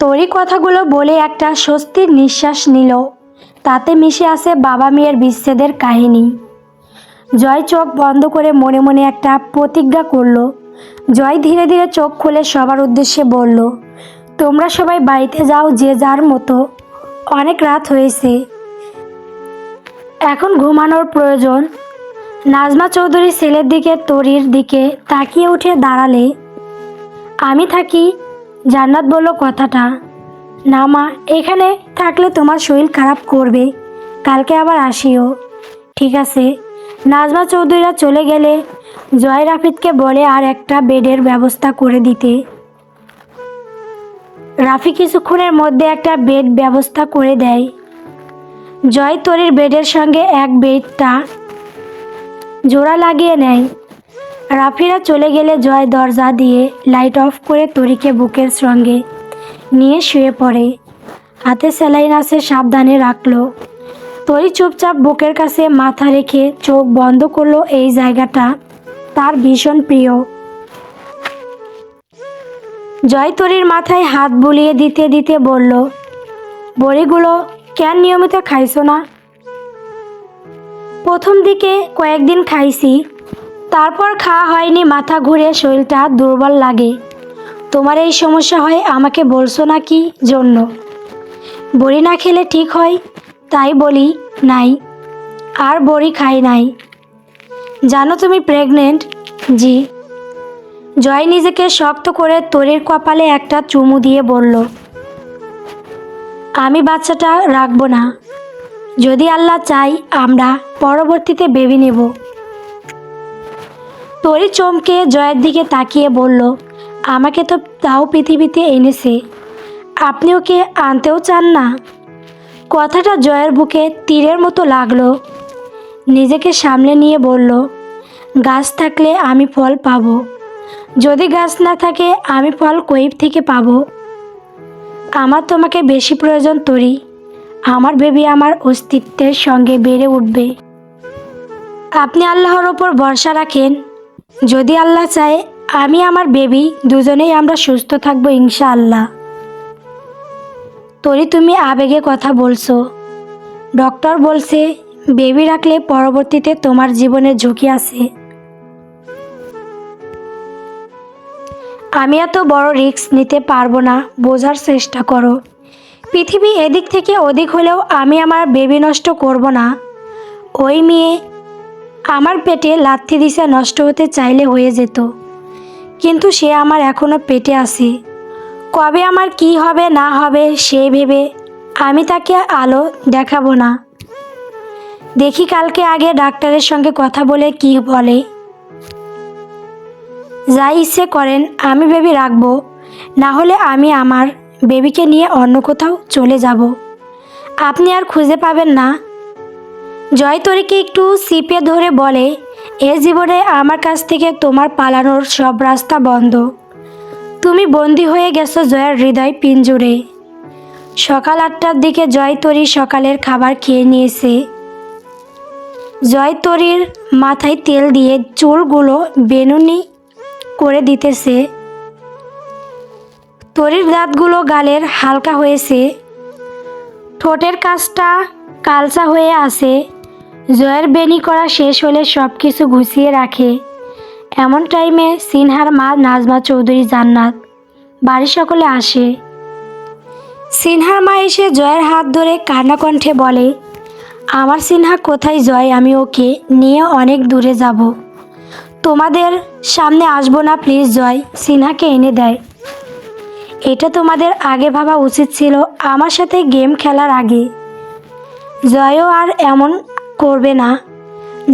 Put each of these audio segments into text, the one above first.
তরি কথাগুলো বলে একটা স্বস্তির নিঃশ্বাস নিল। তাতে মিশে আছে বাবা মেয়ের বিচ্ছেদের কাহিনী। জয় চোখ বন্ধ করে মনে মনে একটা প্রতিজ্ঞা করল। জয় ধীরে ধীরে চোখ খুলে সবার উদ্দেশ্যে বলল, তোমরা সবাই বাড়িতে যাও যে যার মতো। অনেক রাত হয়েছে। এখন ঘুমানোর প্রয়োজন। নাজমা চৌধুরী ছেলের দিকে, তরির দিকে তাকিয়ে উঠে দাঁড়ালে, আমি থাকি জান্নাত বলল, কথাটা না মা, এখানে থাকলে তোমার শরীর খারাপ করবে। কালকে আবার আসিও। ঠিক আছে। নাজমা চৌধুরীরা চলে গেলে জয় রাফিদকে বলে আর একটা বেডের ব্যবস্থা করে দিতে। রাফি কিছুক্ষণের মধ্যে একটা বেড ব্যবস্থা করে দেয়। জয় তরির বেডের সঙ্গে এক বেডটা জোড়া লাগিয়ে নেয়। রাফিরা চলে গেলে জয় দরজা দিয়ে লাইট অফ করে তরিকে বুকের সঙ্গে নিয়ে শুয়ে পড়ে। হাতে স্যালাইন আছে, সাবধানে রাখল। তরি চুপচাপ বুকের কাছে মাথা রেখে চোখ বন্ধ করল এই জায়গাটা। তার ভীষণ প্রিয়। জয় তরির মাথায় হাত বুলিয়ে দিতে দিতে বলল, বড়িগুলো কেন নিয়মিত খাইছো না? প্রথম দিকে কয়েকদিন খাইছি তারপর খাওয়া হয়নি, মাথা ঘুরে শরীরটা দুর্বল লাগে। তোমার এই সমস্যা হয় আমাকে বলছো না কি জন্য? বড়ি না খেলে ঠিক হয়? তাই বলি নাই। আর বড়ি খাই নাই। জানো তুমি প্রেগনেন্ট জি। জয় নিজেকে শক্ত করে তরির কপালে একটা চুমু দিয়ে বলল, আমি বাচ্চাটা রাখব না। যদি আল্লাহ চাই আমরা পরবর্তীতে বেবি নেব। তরি চমকে জয়ের দিকে তাকিয়ে বলল, আমাকে তো তাও পৃথিবীতে এনেছে। আপনি ওকে আনতেও চান না? কথাটা জয়ের বুকে তীরের মতো লাগল। নিজেকে সামলে নিয়ে বলল, গাছ থাকলে আমি ফল পাব। যদি গাছ না থাকে, আমি ফল কইব থেকে পাবো? আমার তোমাকে বেশি প্রয়োজন তরি। আমার বেবি আমার অস্তিত্বের সঙ্গে বেড়ে উঠবে। আপনি আল্লাহর ওপর ভরসা রাখেন। যদি আল্লাহ চায়, আমি আমার বেবি দুজনেই আমরা সুস্থ থাকব ইনশাআল্লাহ। তরি তুমি আবেগে কথা বলছো। ডক্টর বলছে, বেবি রাখলে পরবর্তীতে তোমার জীবনের ঝুঁকি আছে। আমি এত বড় রিস্ক নিতে পারব না, বোঝার চেষ্টা করো। পৃথিবী এদিক থেকে ওদিক হলেও আমি আমার বেবি নষ্ট করব না। ওই মেয়ে আমার পেটে লাথি দিশা নষ্ট হতে চাইলে হয়ে যেত। কিন্তু সে আমার এখনও পেটে আসে কবে আমার কি হবে, না হবে, সে ভেবে আমি তাকে আলো দেখাবো না। দেখি কালকে আগে ডাক্তারের সঙ্গে কথা বলে কি বলে। যা ইচ্ছে করেন, আমি বেবি রাখব। না হলে আমি আমার বেবিকে নিয়ে অন্য কোথাও চলে যাব। আপনি আর খুঁজে পাবেন না। জয় তরিকে একটু সিপে ধরে বলে, এ জীবনে আমার কাছ থেকে তোমার পালানোর সব রাস্তা বন্ধ। তুমি বন্দি হয়ে গেছো জয়ের হৃদয় পিঞ্জুরে। সকাল আটটার দিকে জয় তরি সকালের খাবার খেয়ে নিয়েছে। জয় তরির মাথায় তেল দিয়ে চুলগুলো বেনুনি করে দিতেছে। তরির দাঁতগুলো গালের হালকা হয়েছে। ঠোঁটের কাজটা কালচা হয়ে আছে। জয়ের বেনি করা শেষ হলে সব কিছু গুছিয়ে রাখে। এমন টাইমে সিনহার মা নাজমা চৌধুরী জান্নাত। বাড়ির সকলে আসে। সিনহার মা এসে জয়ের হাত ধরে কান্না কণ্ঠে বলে, আমার সিনহা কোথায় জয়? আমি ওকে নিয়ে অনেক দূরে যাব। তোমাদের সামনে আসব না প্লিজ জয়। সিনহাকে এনে দেয়। এটা তোমাদের আগে ভাবা উচিত ছিল। আমার সাথে গেম খেলার আগে। জয়ও আর এমন করবে না।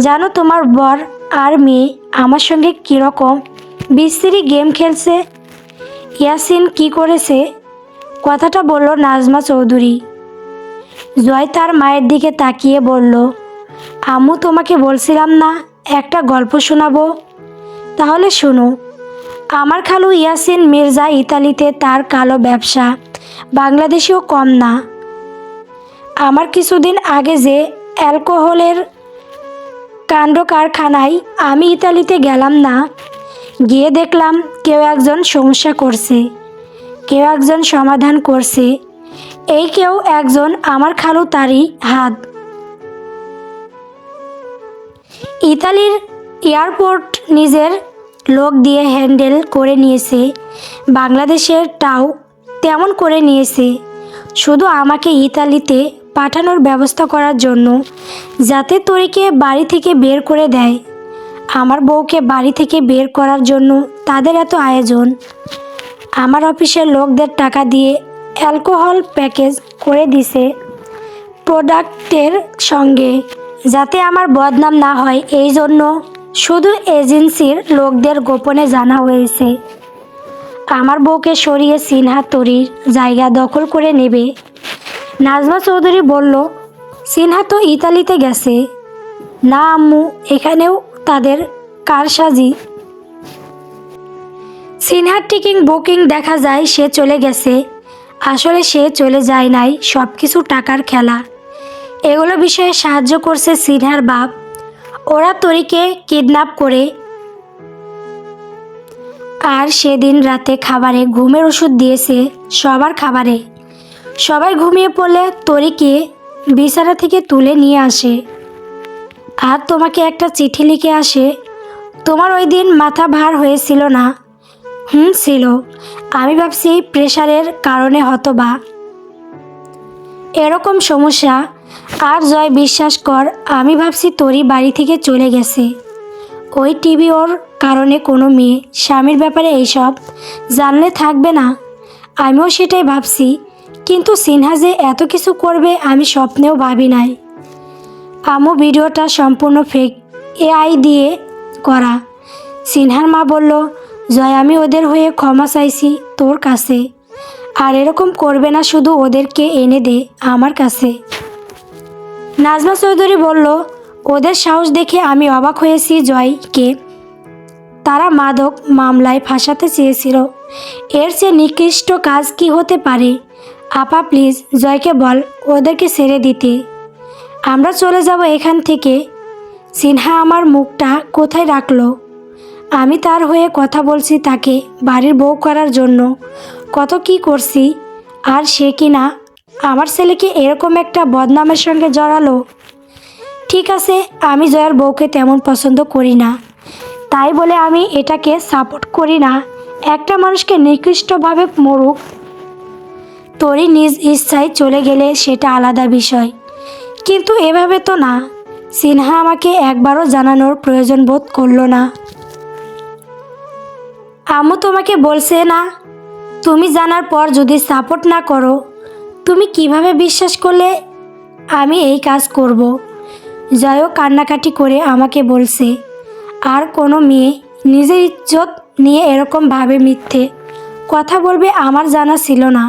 জানো তোমার বর আর মেয়ে আমার সঙ্গে কীরকম? বিশ্রী গেম খেলছে। ইয়াসিন কি করেছে? কথাটা বলল নাজমা চৌধুরী। জয় তার মায়ের দিকে তাকিয়ে বলল, আম্মু, তোমাকে বলছিলাম না, একটা গল্প শোনাবো। তাহলে শোনো, আমার খালু ইয়াসিন মির্জা ইতালিতে তার কালো ব্যবসা, বাংলাদেশেও কম না। আমার কিছুদিন আগে যে অ্যালকোহলের কাণ্ড কারখানায় আমি ইতালিতে গেলাম না। গিয়ে দেখলাম কেউ একজন সমস্যা করছে, কেউ একজন সমাধান করছে, এই কেউ একজন আমার খালু তারই হাত। ইতালির এয়ারপোর্ট নিজের লোক দিয়ে হ্যান্ডেল করে নিয়েছে, বাংলাদেশের টাও তেমন করে নিয়েছে, শুধু আমাকে ইতালিতে পাঠানোর ব্যবস্থা করার জন্য যাতে তরিকে বাড়ি থেকে বের করে দেয়। আমার বউকে বাড়ি থেকে বের করার জন্য তাদের এত আয়োজন। আমার অফিসের লোকদের টাকা দিয়ে অ্যালকোহল প্যাকেজ করে দিছে প্রোডাক্টের সঙ্গে যাতে আমার বদনাম না হয়। এই জন্য শুধু এজেন্সির লোকদের গোপনে জানা হয়েছে। আমার বউকে সরিয়ে সিনহা তরির জায়গা দখল করে নেবে। নাজমা চৌধুরী বলল, সিনহা তো ইতালিতে গেছে। না, আম্মু, এখানেও তাদের কারসাজি। সিনহার টিকিং বুকিং দেখা যায়, সে চলে গেছে। আসলে সে চলে যায় নাই সব কিছু টাকার খেলা। এগুলো বিষয়ে সাহায্য করছে সিনহার বাপ। ওরা তরিকে কিডন্যাপ করে আর সেদিন রাতে খাবারে ঘুমের ওষুধ দিয়েছে, সবার খাবারে। সবাই ঘুমিয়ে পড়লে তরিকে বিছানা থেকে তুলে নিয়ে আসে। আর তোমাকে একটা চিঠি লিখে আসে, তোমার ওই দিন মাথা ভার হয়েছিল না? হুম, ছিল। আমি ভাবছি প্রেশারের কারণে হতো বা এরকম সমস্যা? আর জয় বিশ্বাস কর, আমি ভাবছি তোরই বাড়ি থেকে চলে গেছে। ওই টিভি ওর কারণে কোনো মেয়ে, স্বামীর ব্যাপারে এইসব জানলে থাকবে না? আমিও সেটাই ভাবছি। কিন্তু সিনহা যে এত কিছু করবে আমি স্বপ্নেও ভাবি নাই। আমু ভিডিওটা সম্পূর্ণ ফেক এআই দিয়ে করা। সিনহার মা বলল, জয়, আমি ওদের হয়ে ক্ষমা চাইছি তোর কাছে। আর এরকম করবে না শুধু ওদেরকে এনে দে আমার কাছে। নাজমা চৌধুরী বলল, ওদের সাহস দেখে আমি অবাক হয়েছি জয়কে তারা মাদক মামলায় ফাঁসাতে চেয়েছিল। এর চেয়ে নিকৃষ্ট কাজ কি হতে পারে? আপা প্লিজ জয়কে বল, ওদেরকে ছেড়ে দিতে। আমরা চলে যাব এখান থেকে। সিনহা আমার মুখটা কোথায় রাখল? আমি তার হয়ে কথা বলছি তাকে বাড়ির বউ করার জন্য। কত কি করছি, আর সে কি না আমার ছেলেকে এরকম একটা বদনামের সঙ্গে জড়ালো? ঠিক আছে, আমি জয়ার বউকে তেমন পছন্দ করি না। তাই বলে আমি এটাকে সাপোর্ট করি না। একটা মানুষকে নিকৃষ্টভাবে মরুক তোরই নিজ ইচ্ছায় চলে গেলে সেটা আলাদা বিষয়। কিন্তু এভাবে তো না। সিনহা আমাকে একবারও জানানোর প্রয়োজন বোধ করল না। আম্মু তোমাকে বলছে না, তুমি জানার পর যদি সাপোর্ট না করো, তুমি কীভাবে বিশ্বাস করলে? আমি এই কাজ করব। জয়ও কান্নাকাটি করে আমাকে বলছে, আর কোনো মেয়ে নিজের ইজ্জত নিয়ে এরকমভাবে মিথ্যে। কথা বলবে আমার জানা ছিল না।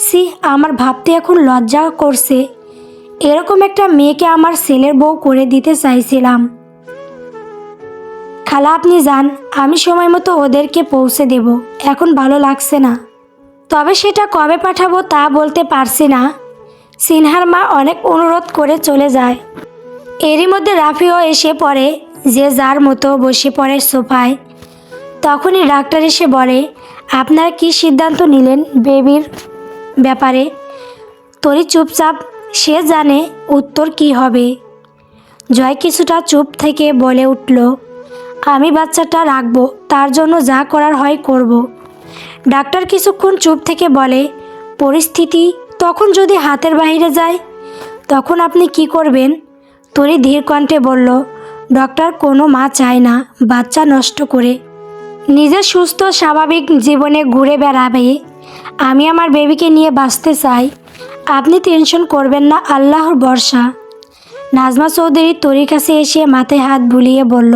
সি আমার ভাবতে এখন লজ্জা করছে। এরকম একটা মেয়েকে আমার ছেলের বউ করে দিতে চাইছিলাম। খালা, আপনি যান, আমি সময় মতো ওদেরকে পৌঁছে দেব। এখন ভালো লাগছে না। তবে সেটা কবে পাঠাবো তা বলতে পারছি না। সিনহার মা অনেক অনুরোধ করে চলে যায়। এরই মধ্যে রাফিও এসে পড়ে, যে যার মতো বসে পড়ে সোফায়। তখনই ডাক্তার এসে বলে, আপনারা কি সিদ্ধান্ত নিলেন, বেবির? ব্যাপারে। তরি চুপচাপ, সে জানে উত্তর কি হবে। জয় কিছুটা চুপ থেকে বলে উঠল, আমি বাচ্চাটা রাখব, তার জন্য যা করার হয় করব। ডাক্তার কিছুক্ষণ চুপ থেকে বলে, পরিস্থিতি তখন যদি হাতের বাইরে যায়, তখন আপনি কি করবেন? তরি ধীর কণ্ঠে বলল, ডক্টর, কোনো মা চায় না, বাচ্চা নষ্ট করে। নিজের সুস্থ, স্বাভাবিক জীবনে ঘুরে বেড়াবে আমি আমার বেবিকে নিয়ে বাঁচতে চাই। আপনি টেনশন করবেন না, আল্লাহর ভরসা। নাজমা চৌধুরী তরির কাছে এসে মাথায় হাত বুলিয়ে বলল,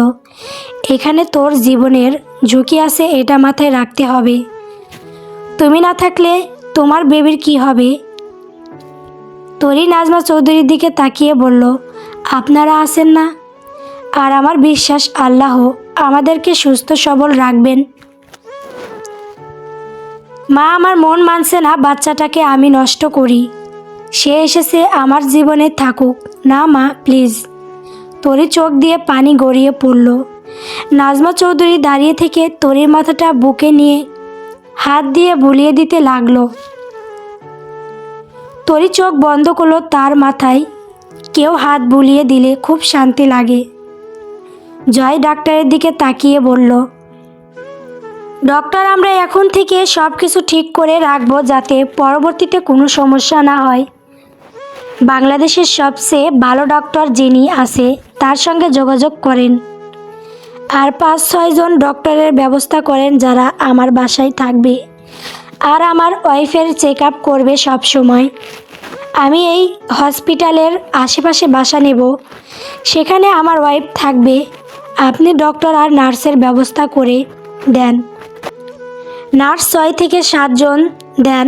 এখানে তোর জীবনের ঝুঁকি আছে, এটা মাথায় রাখতে হবে। তুমি না থাকলে তোমার বেবির কি হবে? তরি নাজমা চৌধুরীর দিকে তাকিয়ে বলল, আপনারা আছেন না। আর আমার বিশ্বাস, আল্লাহ আমাদেরকে সুস্থ সবল রাখবেন। মা আমার মন মানছে না বাচ্চাটাকে আমি নষ্ট করি। সে এসেছে আমার জীবনে থাকুক। না মা, প্লিজ। তরি চোখ দিয়ে পানি গড়িয়ে পড়ল। নাজমা চৌধুরী দাঁড়িয়ে থেকে তরির মাথাটা বুকে নিয়ে হাত দিয়ে বুলিয়ে দিতে লাগল। তরি চোখ বন্ধ করল তার মাথায়। কেউ হাত বুলিয়ে দিলে খুব শান্তি লাগে। জয় ডাক্তারের দিকে তাকিয়ে বলল ডক্টর, আমরা এখন থেকে সব কিছু ঠিক করে রাখব যাতে পরবর্তীতে কোনো সমস্যা না হয়। বাংলাদেশের সবচেয়ে ভালো ডক্টর যিনি আছে, তার সঙ্গে যোগাযোগ করেন। আর পাঁচ ছয়জন ডক্টরের ব্যবস্থা করেন যারা আমার বাসায় থাকবে। আর আমার ওয়াইফের চেক আপ করবে সব সময়। আমি এই হসপিটালের আশেপাশে বাসা নেব। সেখানে আমার ওয়াইফ থাকবে। আপনি ডক্টর আর নার্সের ব্যবস্থা করে দেন। নার্স ছয় থেকে সাতজন দেন,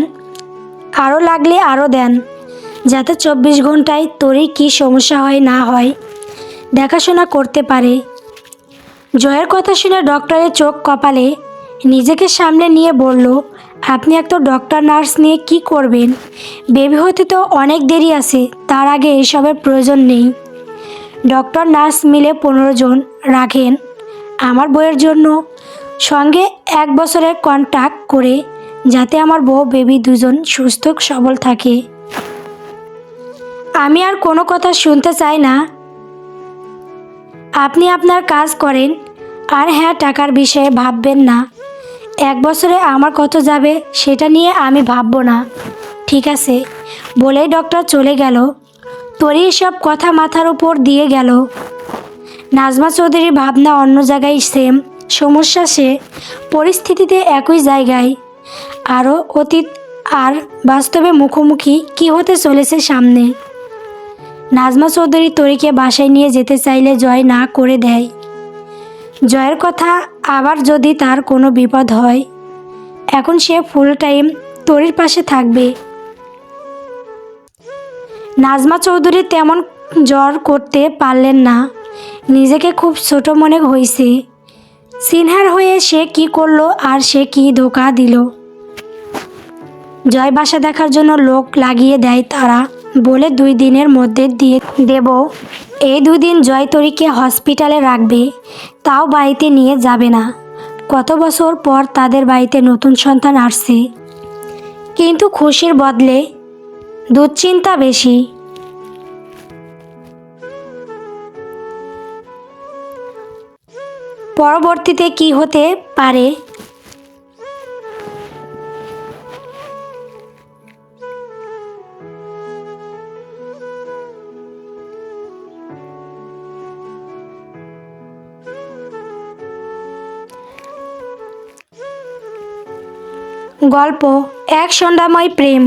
আরও লাগলে আরও দেন, যাতে চব্বিশ ঘন্টায় তোরই কী সমস্যা হয় না হয়, দেখাশোনা করতে পারে। জয়ের কথা শুনে ডক্টরের চোখ কপালে নিজেকে সামনে নিয়ে বলল, আপনি একটা ডক্টর, নার্স নিয়ে কি করবেন? বেবি হতে তো অনেক দেরি আছে, তার আগে এসবের প্রয়োজন নেই। ডক্টর, নার্স মিলে পনেরো জন রাখেন। আমার বইয়ের জন্য সঙ্গে এক বছরের কন্ট্যাক্ট করে যাতে আমার বউ বেবি দুজন সুস্থ, সবল থাকে। আমি আর কোনো কথা শুনতে চাই না। আপনি আপনার কাজ করেন। আর হ্যাঁ টাকার বিষয়ে ভাববেন না। এক বছরে আমার কত যাবে সেটা নিয়ে আমি ভাববো না। ঠিক আছে, বলেই ডক্টর চলে গেল। তোরই সব কথা মাথার উপর দিয়ে গেল। নাজমা চৌধুরীর ভাবনা অন্য জায়গায় সেম সমস্যা সে পরিস্থিতিতে একই জায়গায়। আরও অতীত আর বাস্তবে মুখোমুখি কি হতে চলেছে সামনে? নাজমা চৌধুরী তরিকে বাসায় নিয়ে যেতে চাইলে জয় না করে দেয়। জয়ের কথা আবার যদি তার কোনো বিপদ হয়, এখন সে ফুল টাইম তরির পাশে থাকবে। নাজমা চৌধুরী তেমন জ্বর করতে পারলেন না। নিজেকে খুব ছোট মনে হয়েছে সিনহার হয়ে সে কি করল আর সে কি ধোকা দিল? জয় বাসা দেখার জন্য লোক লাগিয়ে দেয় তারা। বলে দুই দিনের মধ্যে দিয়ে দেব। এই দুই দিন জয় তরিকে হসপিটালে রাখবে। তাও বাড়িতে নিয়ে যাবে না। কত বছর পর তাদের বাড়িতে নতুন সন্তান আসছে। কিন্তু খুশির বদলে দুশ্চিন্তা বেশি। পরবর্তীতে কি হতে পারে? গল্প এক সন্ধ্যাময় প্রেম।